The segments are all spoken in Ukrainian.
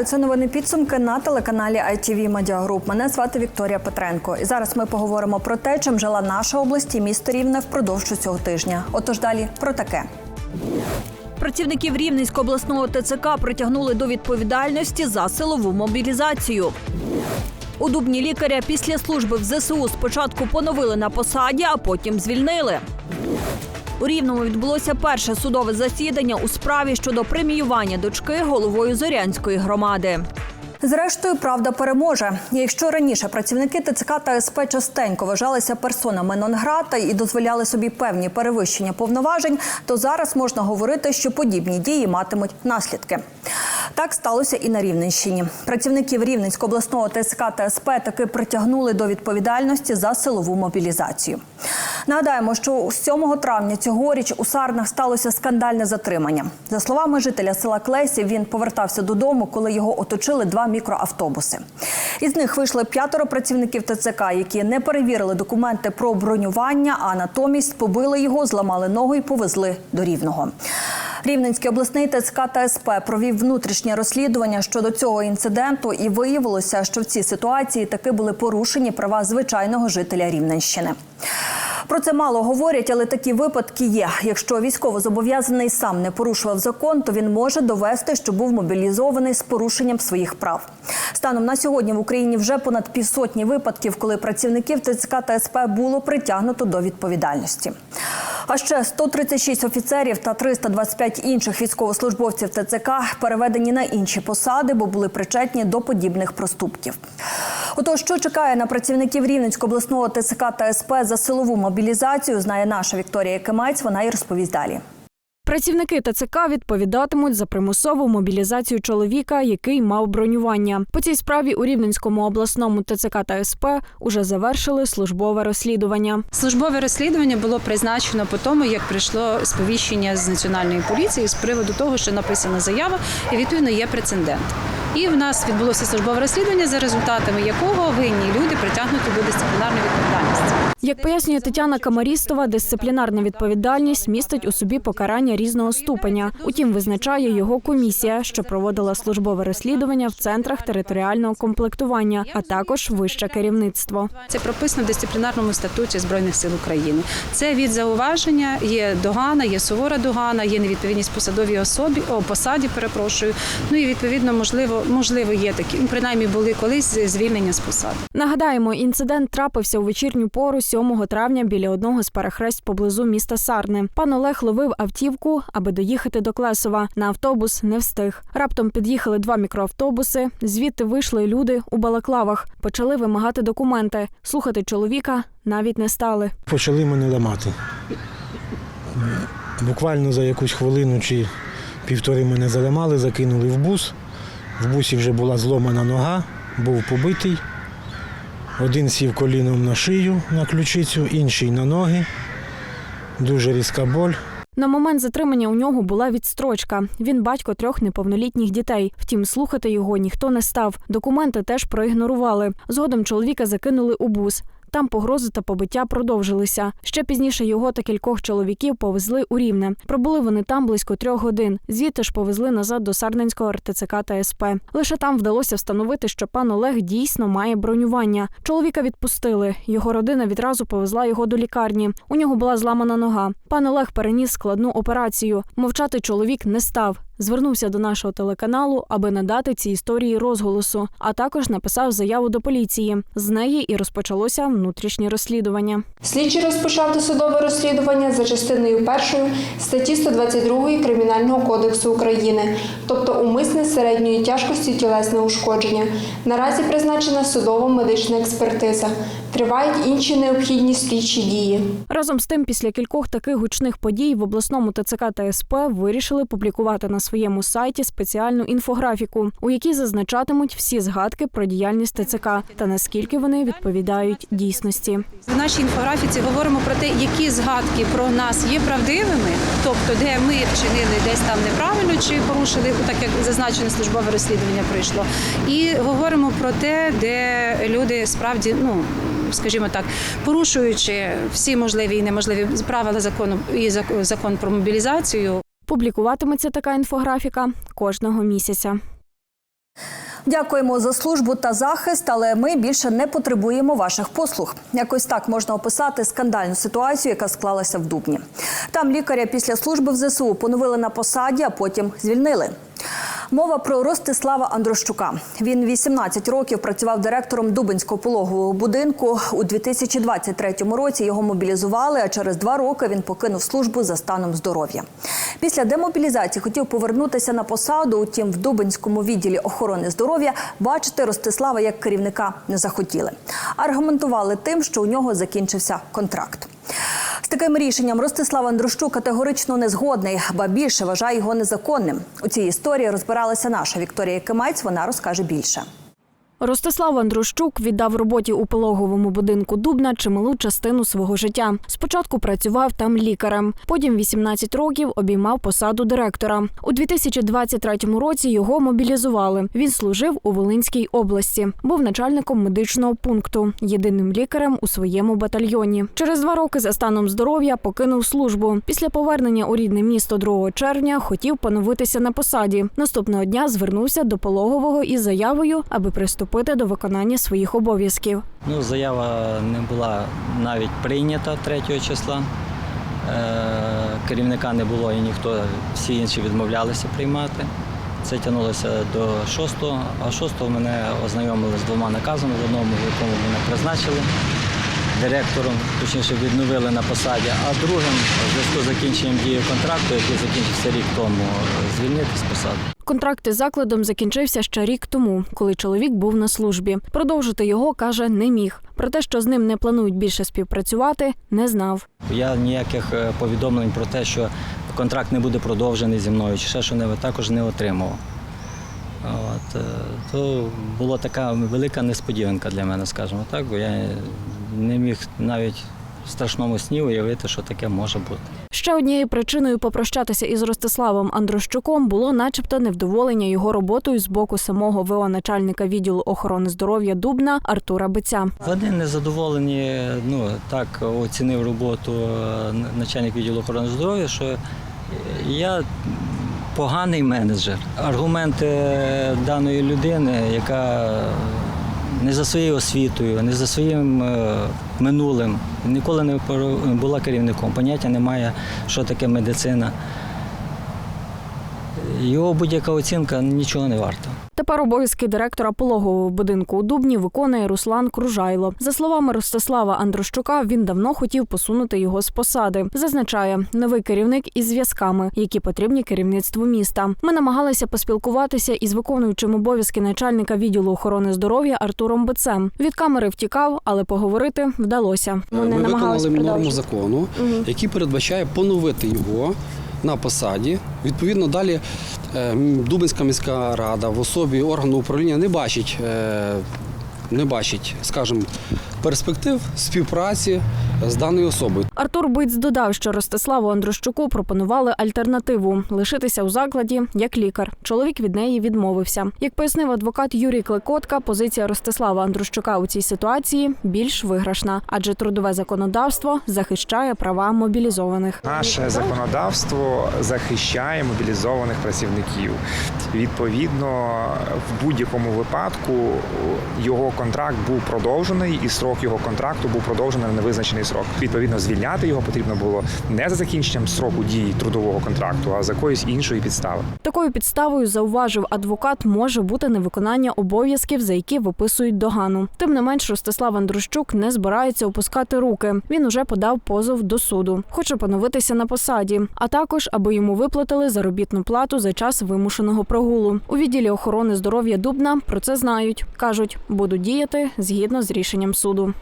Вітаю, це новини підсумки на телеканалі ITV Media Group. Мене звати Вікторія Петренко. І зараз ми поговоримо про те, чим жила наша область і місто Рівне впродовж цього тижня. Отож далі про таке. Працівників Рівненського обласного ТЦК притягнули до відповідальності за силову мобілізацію. У Дубні лікаря після служби в ЗСУ спочатку поновили на посаді, а потім звільнили. У Рівному відбулося перше судове засідання у справі щодо преміювання дочки головою Зорянської громади. Зрештою, правда переможе. Якщо раніше працівники ТЦК та СП частенько вважалися персонами нон-грата і дозволяли собі певні перевищення повноважень, то зараз можна говорити, що подібні дії матимуть наслідки. Так сталося і на Рівненщині. Працівників Рівненського обласного ТСК та СП таки притягнули до відповідальності за силову мобілізацію. Нагадаємо, що 7 травня цьогоріч у Сарнах сталося скандальне затримання. За словами жителя села Клесі, він повертався додому, коли його оточили два мікроавтобуси. Із них вийшли п'ятеро працівників ТЦК, які не перевірили документи про бронювання, а натомість побили його, зламали ногу і повезли до рівного. Рівненський обласний ТЦК та СП провів внутрішнє розслідування щодо цього інциденту, і виявилося, що в цій ситуації таки були порушені права звичайного жителя Рівненщини. Про це мало говорять, але такі випадки є. Якщо військовозобов'язаний сам не порушував закон, то він може довести, що був мобілізований з порушенням своїх прав. Станом на сьогодні в Україні вже понад півсотні випадків, коли працівників ТЦК та СП було притягнуто до відповідальності. А ще 136 офіцерів та 325 інших військовослужбовців ТЦК переведені на інші посади, бо були причетні до подібних проступків. Отож, що чекає на працівників Рівненського обласного ТЦК та СП за силову мобілізацію, знає наша Вікторія Кимець. Вона і розповість далі. Працівники ТЦК відповідатимуть за примусову мобілізацію чоловіка, який мав бронювання. По цій справі у Рівненському обласному ТЦК та СП уже завершили службове розслідування. Службове розслідування було призначено по тому, як прийшло сповіщення з національної поліції з приводу того, що написана заява, і відповідно є прецедент. І в нас відбулося службове розслідування, за результатами якого винні люди притягнуті до дисциплінарної відповідальності. Як пояснює Тетяна Камарістова, дисциплінарна відповідальність містить у собі покарання різного ступеня. Утім, визначає його комісія, що проводила службове розслідування в центрах територіального комплектування, а також вище керівництво. Це прописано в дисциплінарному статуті Збройних сил України. Це від зауваження, є догана, є сувора догана, є невідповідність посадовій особі, о посаді, перепрошую. Ну і відповідно, можливо, можливо, є такі. Ну, принаймні були колись звільнення з посади. Нагадаємо, інцидент трапився у вечірню пору 7 травня біля одного з перехресть поблизу міста Сарни. Пан Олег ловив автівку, аби доїхати до Клесова. На автобус не встиг. Раптом під'їхали два мікроавтобуси. Звідти вийшли люди у балаклавах, почали вимагати документи. Слухати чоловіка навіть не стали. почали мене ламати. Буквально за якусь хвилину чи півтори мене заламали, закинули в бус. В бусі вже була зломана нога, був побитий. Один сів коліном на шию, на ключицю, інший на ноги. Дуже різка боль. На момент затримання у нього була відстрочка. Він батько трьох неповнолітніх дітей. Втім, слухати його ніхто не став. Документи теж проігнорували. Згодом чоловіка закинули у бус. Там погрози та побиття продовжилися. Ще пізніше його та кількох чоловіків повезли у Рівне. Пробули вони там близько трьох годин. Звідти ж повезли назад до Сарненського РТЦК та СП. Лише там вдалося встановити, що пан Олег дійсно має бронювання. Чоловіка відпустили. Його родина відразу повезла його до лікарні. У нього була зламана нога. Пан Олег переніс складну операцію. Мовчати чоловік не став. Звернувся до нашого телеканалу, аби надати цій історії розголосу, а також написав заяву до поліції. З неї і розпочалося внутрішнє розслідування. Слідчий розпочав досудове розслідування за частиною першою статті 122 Кримінального кодексу України, тобто умисне середньої тяжкості тілесне ушкодження. Наразі призначена судово-медична експертиза. Тривають інші необхідні слідчі дії. Разом з тим, після кількох таких гучних подій в обласному ТЦК та СП вирішили публікувати на своєму сайті спеціальну інфографіку, у якій зазначатимуть всі згадки про діяльність ТЦК та наскільки вони відповідають дійсності. В нашій інфографіці говоримо про те, які згадки про нас є правдивими, тобто де ми вчинили десь там неправильно чи порушили, так як зазначене службове розслідування прийшло. І говоримо про те, де люди справді, ну скажімо так, порушуючи всі можливі і неможливі правила закону і зак- закон про мобілізацію, Публікуватиметься така інфографіка кожного місяця. Дякуємо за службу та захист, але ми більше не потребуємо ваших послуг. Якось так можна описати скандальну ситуацію, яка склалася в Дубні. Там лікаря після служби в ЗСУ поновили на посаді, а потім звільнили. Мова про Ростислава Андрощука. Він 18 років працював директором Дубинського пологового будинку. У 2023 році його мобілізували, а через два роки він покинув службу за станом здоров'я. Після демобілізації хотів повернутися на посаду. Утім, в Дубинському відділі охорони здоров'я бачити Ростислава як керівника не захотіли. Аргументували тим, що у нього закінчився контракт. Таким рішенням Ростислав Андрущук категорично не згодний, ба більше вважає його незаконним. У цій історії розбиралася наша Вікторія Кимець. Вона розкаже більше. Ростислав Андрущук віддав роботі у пологовому будинку Дубна чималу частину свого життя. Спочатку працював там лікарем, потім 18 років обіймав посаду директора. У 2023 році його мобілізували. Він служив у Волинській області, був начальником медичного пункту, єдиним лікарем у своєму батальйоні. Через два роки за станом здоров'я покинув службу. Після повернення у рідне місто 2 червня хотів поновитися на посаді. Наступного дня звернувся до пологового із заявою, аби приступити до виконання своїх обов'язків. Ну, заява не була навіть прийнята 3 числа. Е, Керівника не було і ніхто, всі інші відмовлялися приймати. Це тягнулося до 6-го, а 6-го мене ознайомили з двома наказами, в одному, в якому мене призначили директором, точніше відновили на посаді, а другим, в зв'язку з закінченням дії контракту, який закінчився рік тому, звільнити з посади. Контракт із закладом закінчився ще рік тому, коли чоловік був на службі. Продовжити його каже не міг. Про те, що з ним не планують більше співпрацювати, не знав. Я ніяких е, повідомлень про те, що контракт не буде продовжений зі мною, чи ще що не також не отримував. От, е, то була така велика несподіванка для мене, скажімо так, бо я не міг навіть в страшному сні уявити, що таке може бути. Ще однією причиною попрощатися із Ростиславом Андрощуком було, начебто, невдоволення його роботою з боку самого ВО начальника відділу охорони здоров'я Дубна Артура Биця. Вони незадоволені, ну так оцінив роботу е, начальник відділу охорони здоров'я, що я поганий менеджер. Аргументи даної людини, яка не за своєю освітою, не за своїм е, минулим, ніколи не була керівником, поняття немає, що таке медицина. Його будь-яка оцінка нічого не варта. Тепер обов'язки директора пологового будинку у Дубні виконує Руслан Кружайло. За словами Ростислава Андрощука, він давно хотів посунути його з посади. Зазначає новий керівник із зв'язками, які потрібні керівництву міста. Ми намагалися поспілкуватися із виконуючим обов'язки начальника відділу охорони здоров'я Артуром Бецем. Від камери втікав, але поговорити вдалося. Ми виконали норму закону, який передбачає поновити його на посаді. Відповідно, далі е, Дубинська міська рада в особі органу управління не бачить, е, не бачить, скажімо, перспектив співпраці з даною особою. Артур Биць додав, що Ростиславу Андрощуку пропонували альтернативу лишитися у закладі як лікар. Чоловік від неї відмовився. Як пояснив адвокат Юрій Клекотка, позиція Ростислава Андрощука у цій ситуації більш виграшна, адже трудове законодавство захищає права мобілізованих. Наше законодавство захищає мобілізованих працівників. Відповідно, в будь-якому випадку його контракт був продовжений, і срок його контракту був продовжений на невизначений срок. Відповідно, звільняти його потрібно було не за закінченням сроку дії трудового контракту, а за якоїсь іншої підстави. Такою підставою зауважив адвокат, може бути невиконання обов'язків, за які виписують догану. Тим не менш, Ростислав Андрущук не збирається опускати руки. Він уже подав позов до суду. Хоче поновитися на посаді, а також аби йому виплатили заробітну плату за час вимушеного прогулу. У відділі охорони здоров'я Дубна про це знають. кажуть, будуть діяти згідно з рішенням суду.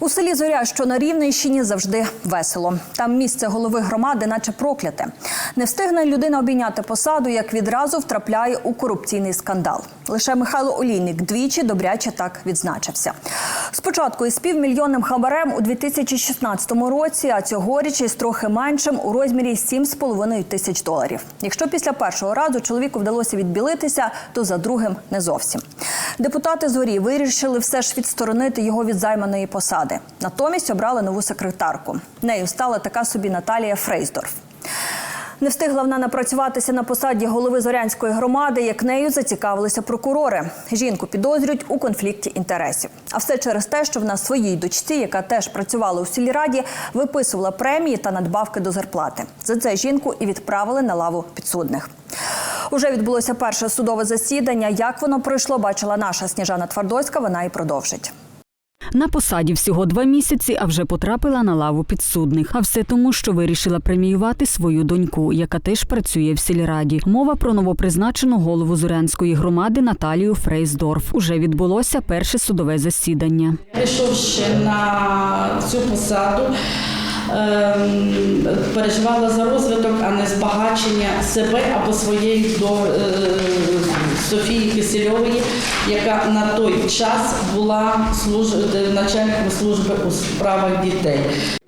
У селі Зоря, що на Рівненщині, завжди весело. Там місце голови громади, наче прокляте. Не встигне людина обійняти посаду, як відразу втрапляє у корупційний скандал. Лише Михайло Олійник двічі добряче так відзначився. Спочатку із півмільйонним хабарем у 2016 році, а цьогоріч із трохи меншим у розмірі 7,5 тисяч доларів. Якщо після першого разу чоловіку вдалося відбілитися, то за другим не зовсім. Депутати зорі вирішили все ж відсторонити його від займаної посади. Натомість обрали нову секретарку. Нею стала така собі Наталія Фрейсдорф. Не встигла вона напрацюватися на посаді голови Зорянської громади, як нею зацікавилися прокурори. Жінку підозрюють у конфлікті інтересів. А все через те, що вона своїй дочці, яка теж працювала у сільраді, виписувала премії та надбавки до зарплати. За це жінку і відправили на лаву підсудних. Уже відбулося перше судове засідання. Як воно пройшло, бачила наша Сніжана Твардоська. Вона і продовжить. На посаді всього два місяці, а вже потрапила на лаву підсудних. А все тому, що вирішила преміювати свою доньку, яка теж працює в сільраді. Мова про новопризначену голову Зорянської громади Наталію Фрейсдорф. Уже відбулося перше судове засідання. Прийшовши на цю посаду, ем, переживала за розвиток, а не збагачення себе або своєї до е, Софії Кисельової, яка на той час була служ- начальником служби у справах дітей.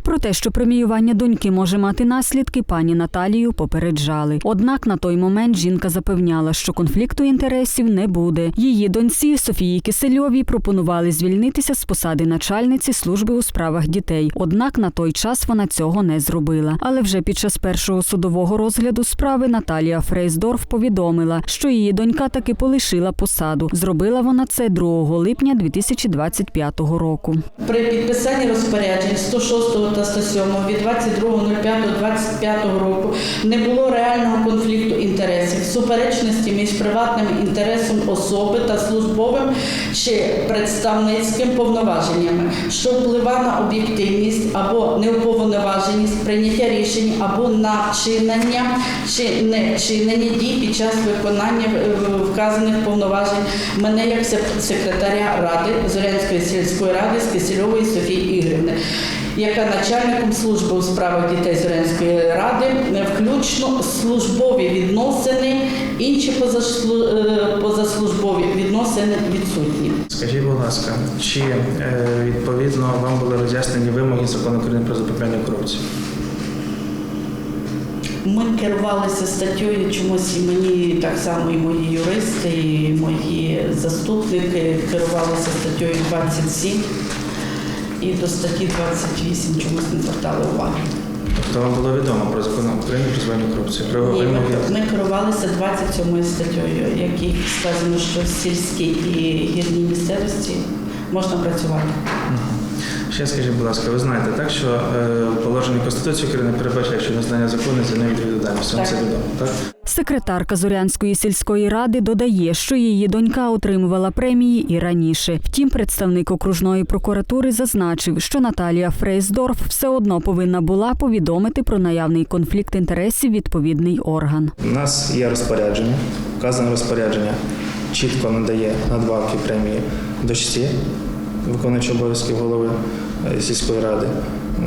Про те, що преміювання доньки може мати наслідки, пані Наталію попереджали. Однак на той момент жінка запевняла, що конфлікту інтересів не буде. Її доньці Софії Кисельовій пропонували звільнитися з посади начальниці служби у справах дітей. Однак на той час вона цього не зробила. Але вже під час першого судового розгляду справи Наталія Фрейсдорф повідомила, що її донька таки полишила посаду. Зробила вона це 2 липня 2025 року. При підписанні розпоряджень 106 та 107 від 22.05.25 року не було реального конфлікту інтересів, суперечності між приватним інтересом особи та службовим чи представницьким повноваженнями, що впливає на об'єктивність або неуповноваженість прийняття рішень або на чинення чи не чинення дій під час виконання е, вказаних повноважень. Мене як секретаря ради Зорянської сільської ради з Кисельової Софії Ігорівни яка начальником служби у справах дітей Зорянської ради, е, включно службові відносини, інші е, позаслужбові відносини відсутні. Скажіть, будь ласка, чи е, відповідно вам були роз'яснені вимоги закону України про запобігання корупції? Ми керувалися статтєю чомусь і мені так само і мої юристи, і мої заступники керувалися статтєю 27 і до статті 28 чомусь не звертали уваги. Тобто вам було відомо про закон України про запобігання корупції? Про Ні, ми, ми керувалися 27 статтєю, в якій сказано, що в сільській і гірній місцевості можна працювати. Ще скажіть, будь ласка, ви знаєте так, що е, положення Конституції України передбачає, що незнання закону це не відповідальність. Вам це відомо, так? Секретарка Зорянської сільської ради додає, що її донька отримувала премії і раніше. Втім, представник окружної прокуратури зазначив, що Наталія Фрейсдорф все одно повинна була повідомити про наявний конфлікт інтересів відповідний орган. У нас є розпорядження. Вказане розпорядження чітко надає надбавки премії дочці, виконуючи обов'язки голови е, сільської ради.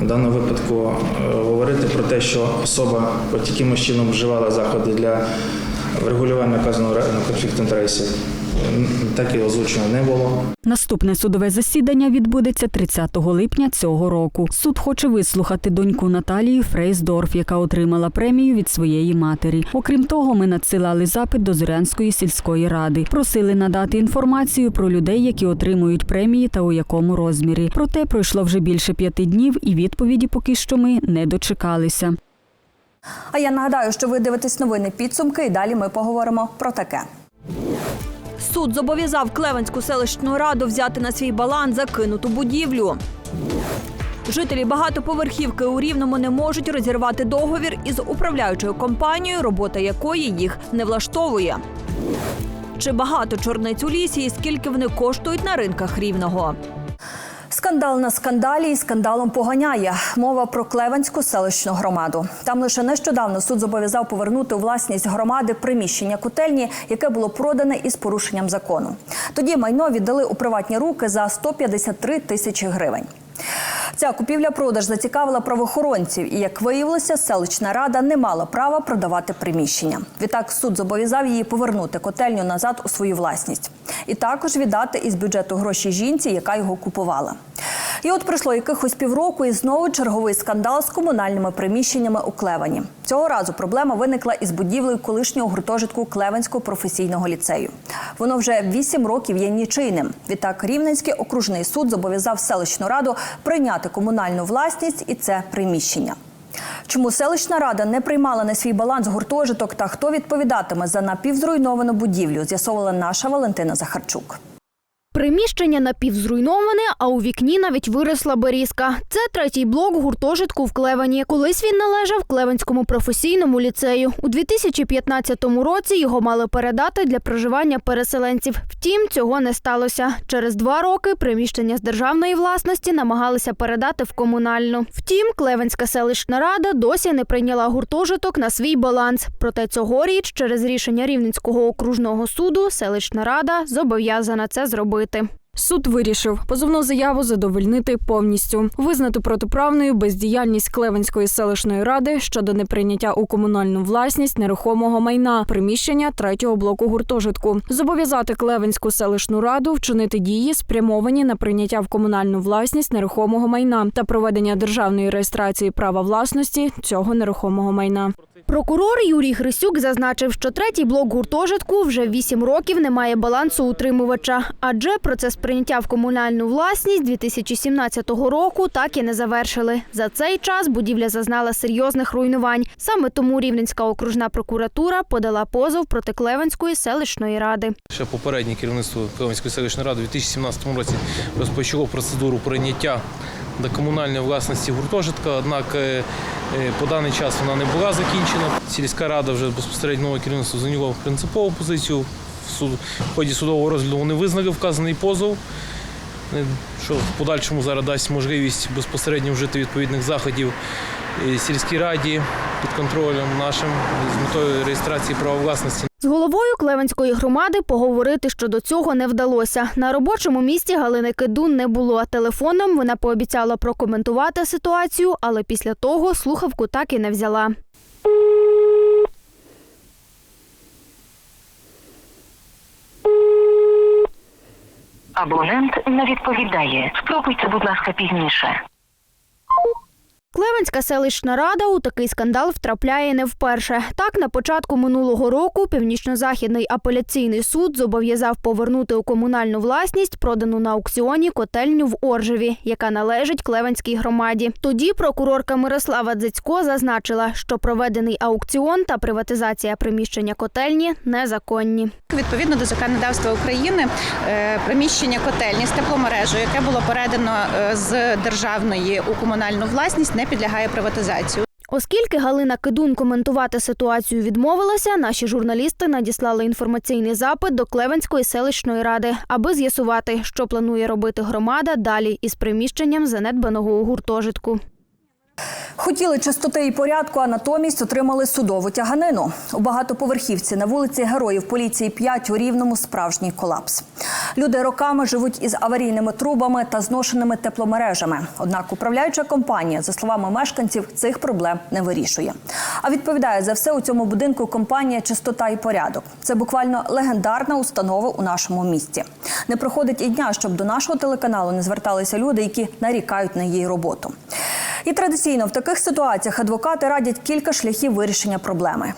В даному випадку е, говорити про те, що особа якимось чином вживала заходи для врегулювання вказаного ре- конфлікту інтересів, так і озвучено не було. Наступне судове засідання відбудеться 30 липня цього року. Суд хоче вислухати доньку Наталії Фрейсдорф, яка отримала премію від своєї матері. Окрім того, ми надсилали запит до Зорянської сільської ради. Просили надати інформацію про людей, які отримують премії та у якому розмірі. Проте пройшло вже більше п'яти днів, і відповіді поки що ми не дочекалися. А я нагадаю, що ви дивитесь новини підсумки, і далі ми поговоримо про таке. Суд зобов'язав Клевенську селищну раду взяти на свій баланс закинуту будівлю. Жителі багатоповерхівки у Рівному не можуть розірвати договір із управляючою компанією, робота якої їх не влаштовує. Чи багато чорниць у лісі і скільки вони коштують на ринках Рівного? Скандал на скандалі і скандалом поганяє. Мова про Клевенську селищну громаду. Там лише нещодавно суд зобов'язав повернути у власність громади приміщення котельні, яке було продане із порушенням закону. Тоді майно віддали у приватні руки за 153 тисячі гривень. Ця купівля-продаж зацікавила правоохоронців, і як виявилося, селищна рада не мала права продавати приміщення. Відтак суд зобов'язав її повернути котельню назад у свою власність і також віддати із бюджету гроші жінці, яка його купувала. І от пройшло якихось півроку, і знову черговий скандал з комунальними приміщеннями у Клевані. Цього разу проблема виникла із будівлею колишнього гуртожитку Клевенського професійного ліцею. Воно вже вісім років є нічийним. Відтак Рівненський окружний суд зобов'язав селищну раду прийняти комунальну власність і це приміщення. Чому селищна рада не приймала на свій баланс гуртожиток та хто відповідатиме за напівзруйновану будівлю, з'ясовувала наша Валентина Захарчук. Приміщення напівзруйноване, а у вікні навіть виросла берізка. Це третій блок гуртожитку в Клевені. Колись він належав Клевенському професійному ліцею. У 2015 році його мали передати для проживання переселенців. Втім, цього не сталося. Через два роки приміщення з державної власності намагалися передати в комунальну. Втім, Клевенська селищна рада досі не прийняла гуртожиток на свій баланс. Проте цьогоріч, через рішення Рівненського окружного суду, селищна рада зобов'язана це зробити. Суд вирішив позовну заяву задовольнити повністю, визнати протиправною бездіяльність Клевенської селищної ради щодо неприйняття у комунальну власність нерухомого майна приміщення третього блоку гуртожитку, зобов'язати Клевенську селищну раду вчинити дії, спрямовані на прийняття в комунальну власність нерухомого майна та проведення державної реєстрації права власності цього нерухомого майна. Прокурор Юрій Грисюк зазначив, що третій блок гуртожитку вже вісім років не має балансу утримувача, адже процес прийняття в комунальну власність 2017 року так і не завершили. За цей час будівля зазнала серйозних руйнувань. Саме тому Рівненська окружна прокуратура подала позов проти Клевенської селищної ради. Ще попереднє керівництво Київської селищної ради у 2017 році розпочало процедуру прийняття до комунальної власності гуртожитка, однак е, по даний час вона не була закінчена. Сільська рада вже безпосередньо нове керівництво принципову позицію. В ході судового розгляду вони визнали вказаний позов, е, що в подальшому зараз дасть можливість безпосередньо вжити відповідних заходів е, сільській раді під контролем нашим з метою реєстрації права власності. З головою Клевенської громади поговорити щодо цього не вдалося. На робочому місці Галини Кидун не було. Телефоном вона пообіцяла прокоментувати ситуацію, але після того слухавку так і не взяла. Абонент не відповідає. Спробуйте, будь ласка, пізніше. Клевенська селищна рада у такий скандал втрапляє не вперше. Так, на початку минулого року Північно-Західний апеляційний суд зобов'язав повернути у комунальну власність продану на аукціоні котельню в Оржеві, яка належить Клевенській громаді. Тоді прокурорка Мирослава Дзицько зазначила, що проведений аукціон та приватизація приміщення котельні незаконні. Відповідно до законодавства України, е, приміщення котельні з тепломережею, яке було передано е, з державної у комунальну власність, не підлягає приватизації. Оскільки Галина Кидун коментувати ситуацію відмовилася, наші журналісти надіслали інформаційний запит до Клевенської селищної ради, аби з'ясувати, що планує робити громада далі із приміщенням занедбаного гуртожитку. Хотіли чистоти і порядку, а натомість отримали судову тяганину. У багатоповерхівці на вулиці Героїв поліції 5 у Рівному справжній колапс. Люди роками живуть із аварійними трубами та зношеними тепломережами. Однак управляюча компанія, за словами мешканців, цих проблем не вирішує. А відповідає за все у цьому будинку компанія Чистота і порядок. Це буквально легендарна установа у нашому місті. Не проходить і дня, щоб до нашого телеканалу не зверталися люди, які нарікають на її роботу. І традиційно в таких ситуаціях адвокати радять кілька шляхів вирішення проблеми.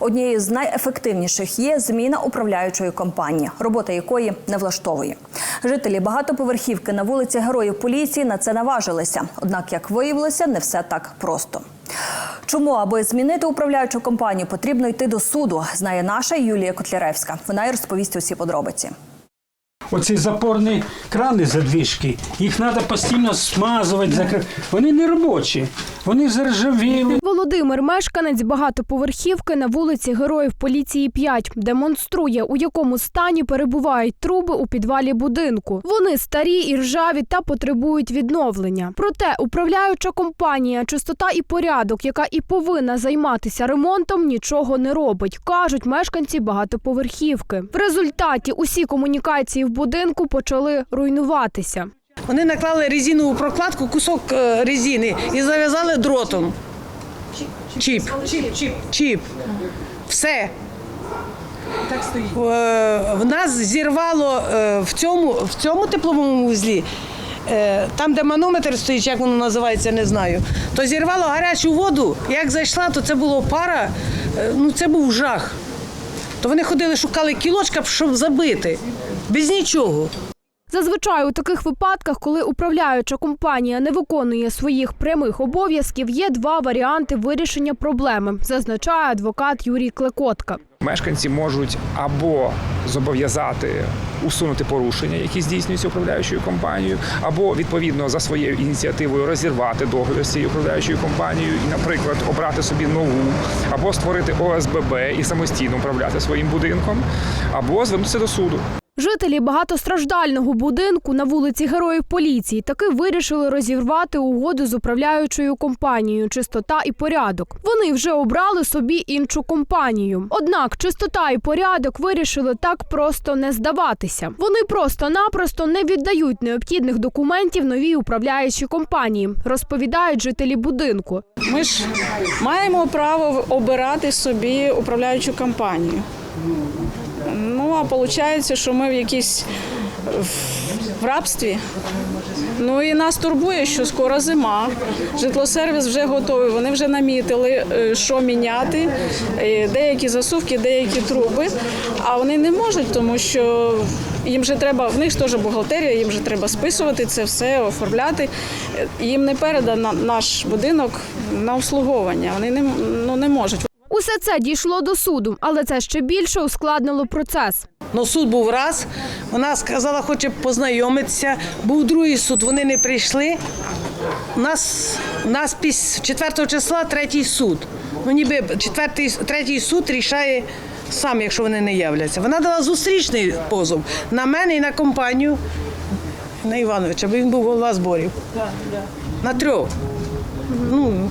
Однією з найефективніших є зміна управляючої компанії, робота якої не влаштовує. Жителі багатоповерхівки на вулиці Героїв поліції на це наважилися. Однак, як виявилося, не все так просто. Чому, аби змінити управляючу компанію, потрібно йти до суду, знає наша Юлія Котляревська. Вона й розповість усі подробиці. Оці запорні крани задвижки, їх треба постійно смазувати, закривати. Вони не робочі, вони заржавіли. Володимир, мешканець багатоповерхівки на вулиці Героїв поліції 5, демонструє, у якому стані перебувають труби у підвалі будинку. Вони старі і ржаві та потребують відновлення. Проте управляюча компанія Чистота і порядок, яка і повинна займатися ремонтом, нічого не робить, кажуть мешканці багатоповерхівки. В результаті усі комунікації в будинку почали руйнуватися. Вони наклали резинову прокладку, кусок е, резини і зав'язали дротом. Чіп. Чіп. Чіп. Чіп. Все. Так стоїть. В нас зірвало е, в цьому, в цьому тепловому вузлі. е, Там, де манометр стоїть, як воно називається, не знаю. То зірвало гарячу воду. Як зайшла, то це було пара. е, Ну це був жах. То вони ходили, шукали кілочка, щоб забити. Без нічого. Зазвичай у таких випадках, коли управляюча компанія не виконує своїх прямих обов'язків, є два варіанти вирішення проблеми, зазначає адвокат Юрій Клекотка. Мешканці можуть або зобов'язати усунути порушення, які здійснюються управляючою компанією, або відповідно за своєю ініціативою розірвати договір з цією управляючою компанією і, наприклад, обрати собі нову, або створити ОСББ і самостійно управляти своїм будинком, або звернутися до суду. Жителі багатостраждального будинку на вулиці Героїв поліції таки вирішили розірвати угоду з управляючою компанією Чистота і порядок. Вони вже обрали собі іншу компанію. Однак чистота і порядок вирішили так просто не здаватися. Вони просто-напросто не віддають необхідних документів новій управляючій компанії, розповідають жителі будинку. Ми ж маємо право обирати собі управляючу компанію. Ну, а виходить, що ми в якійсь в рабстві. Ну і нас турбує, що скоро зима. Житлосервіс вже готовий. Вони вже намітили, е, що міняти, е, деякі засувки, деякі труби. А вони не можуть, тому що їм же треба, в них ж теж бухгалтерія, їм же треба списувати це все, оформляти. Е, Їм не передано наш будинок на обслуговування. Вони не, ну, не можуть. Усе це дійшло до суду, але це ще більше ускладнило процес. Ну, суд був раз. Вона сказала, хоче познайомитися. Був другий суд, вони не прийшли. У нас, у нас піс 4 числа третій суд. Ну, ніби четвертий, третій суд рішає сам, якщо вони не являться. Вона дала зустрічний позов на мене і на компанію на Івановича, бо він був голова зборів. На трьох. Ну,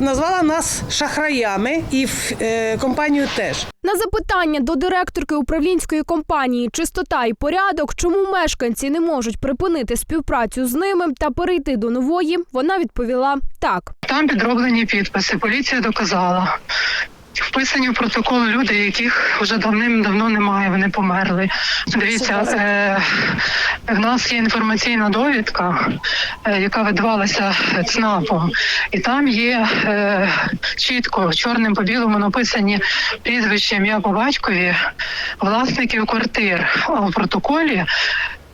назвала нас шахраями і е, компанію теж. На запитання до директорки управлінської компанії Чистота і порядок, чому мешканці не можуть припинити співпрацю з ними та перейти до нової, вона відповіла так. Там підроблені підписи. Поліція доказала. Вписані в протокол люди, яких вже давним-давно немає, вони померли. Дивіться, е, в нас є інформаційна довідка, е, яка видавалася ЦНАПом, і там є е, чітко чорним по білому написані прізвище ім'я по батькові власників квартир. А в протоколі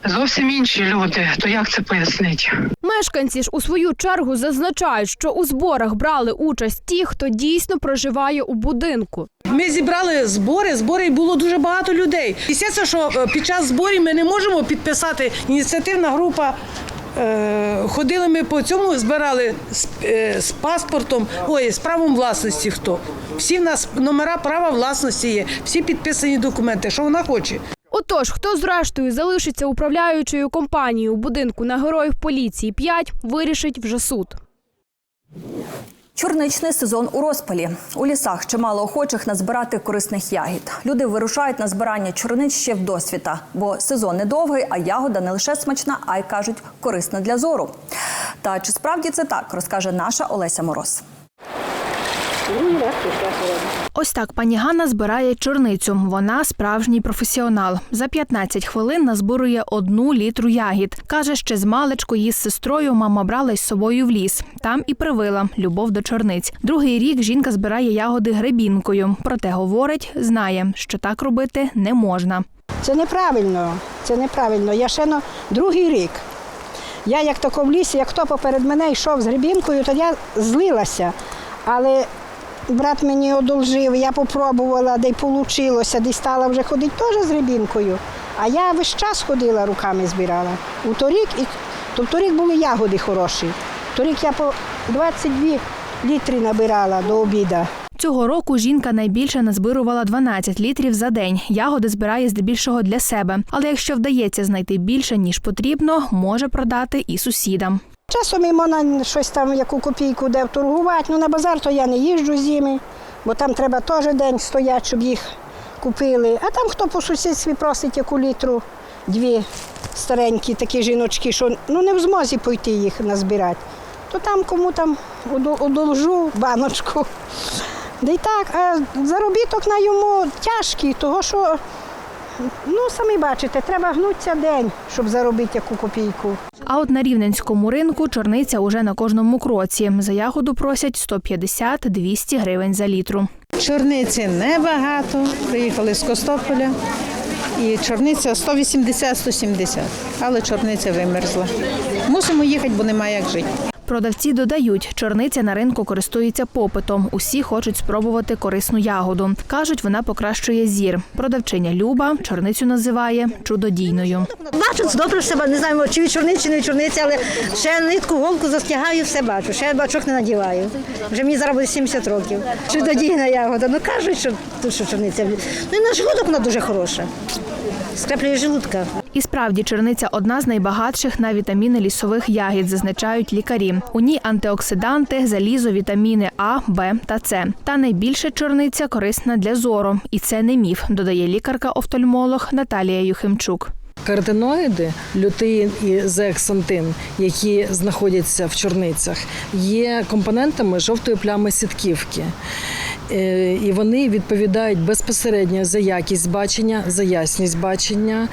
зовсім інші люди. То як це пояснить? Мешканці ж у свою чергу зазначають, що у зборах брали участь ті, хто дійсно проживає у будинку. Ми зібрали збори, збори було дуже багато людей. Звісно, що е, під час зборів ми не можемо підписати ініціативна група. е, Ходили ми по цьому, збирали з, е, з паспортом, ой, з правом власності хто. Всі в нас номера права власності є, всі підписані документи, що вона хоче. Отож, хто зрештою залишиться управляючою компанією будинку на героїв поліції 5, вирішить вже суд. Чорничний сезон у розпалі. У лісах чимало охочих назбирати корисних ягід. Люди вирушають на збирання чорнич ще в досвіта, бо сезон недовгий, а ягода не лише смачна, а й кажуть, корисна для зору. Та чи справді це так, розкаже наша Олеся Мороз. Ось так пані Ганна збирає чорницю. Вона справжній професіонал. За 15 хвилин назбирує одну літру ягід. Каже, ще з маличку її з сестрою мама брала із собою в ліс. Там і привила любов до чорниць. Другий рік жінка збирає ягоди гребінкою. Проте говорить, знає, що так робити не можна. Це неправильно. Це неправильно. Я ще на другий рік. Я як тако в лісі, як хто поперед мене йшов з грибінкою, то я злилася. Але брат мені одолжив, я попробувала, де й вийшло, де стала вже ходити теж з грибінкою. А я весь час ходила, руками збирала. У торік, і, то торік були ягоди хороші. Торік я по 22 літри набирала до обіду. Цього року жінка найбільше назбирувала 12 літрів за день. Ягоди збирає здебільшого для себе. Але якщо вдається знайти більше ніж потрібно, може продати і сусідам. Часом і можна щось там, яку копійку де торгувати. Ну на базар то я не їжджу зими, бо там треба теж день стояти, щоб їх купили. А там хто по сусідстві просить яку літру, дві старенькі такі жіночки, що ну не в змозі пойти їх назбирати. То там кому там одолжу баночку. Да й так, а заробіток на йому тяжкий, того що, ну самі бачите, треба гнутися день, щоб заробити яку копійку. А от на рівненському ринку чорниця уже на кожному кроці. За ягоду просять 150-200 гривень за літру. Чорниці небагато. Приїхали з Костополя. і чорниця 180-170, але чорниця вимерзла. Мусимо їхати, бо немає як жити. Продавці додають, чорниця на ринку користується попитом. Усі хочуть спробувати корисну ягоду. Кажуть, вона покращує зір. Продавчиня Люба чорницю називає чудодійною. Бачу, добре себе, не знаю, чи від чорниці, не від чорниці, але ще нитку, голку застягаю, все бачу. Ще бачок не надіваю. Вже мені зараз буде 70 років. Чудодійна ягода. Ну кажуть, що, що чорниця. Ну і на желудок вона дуже хороша. Скреплює желудка. І справді черниця одна з найбагатших на вітаміни лісових ягід, зазначають лікарі. У ній антиоксиданти, залізо, вітаміни А, Б та С. Та найбільше чорниця корисна для зору. І це не міф, додає лікарка-офтальмолог Наталія Юхимчук. Каротиноїди, лютеїн і зеаксантин, які знаходяться в чорницях, є компонентами жовтої плями сітківки. Е, І вони відповідають безпосередньо за якість бачення, за ясність бачення.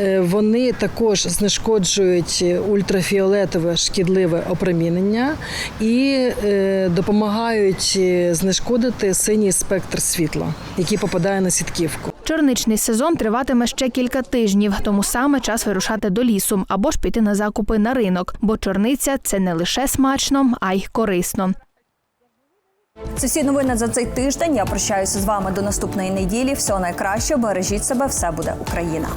Е, Вони також знешкоджують ультрафіолетове шкідливе опромінення і е, допомагають знешкодити синій спектр світла, який попадає на сітківку. Чорничний сезон триватиме ще кілька тижнів, тому саме час вирушати до лісу або ж піти на закупи на ринок, бо чорниця це не лише смачно, а й корисно. Це всі новини за цей тиждень. Я прощаюся з вами до наступної неділі. Всього найкраще бережіть себе, все буде Україна.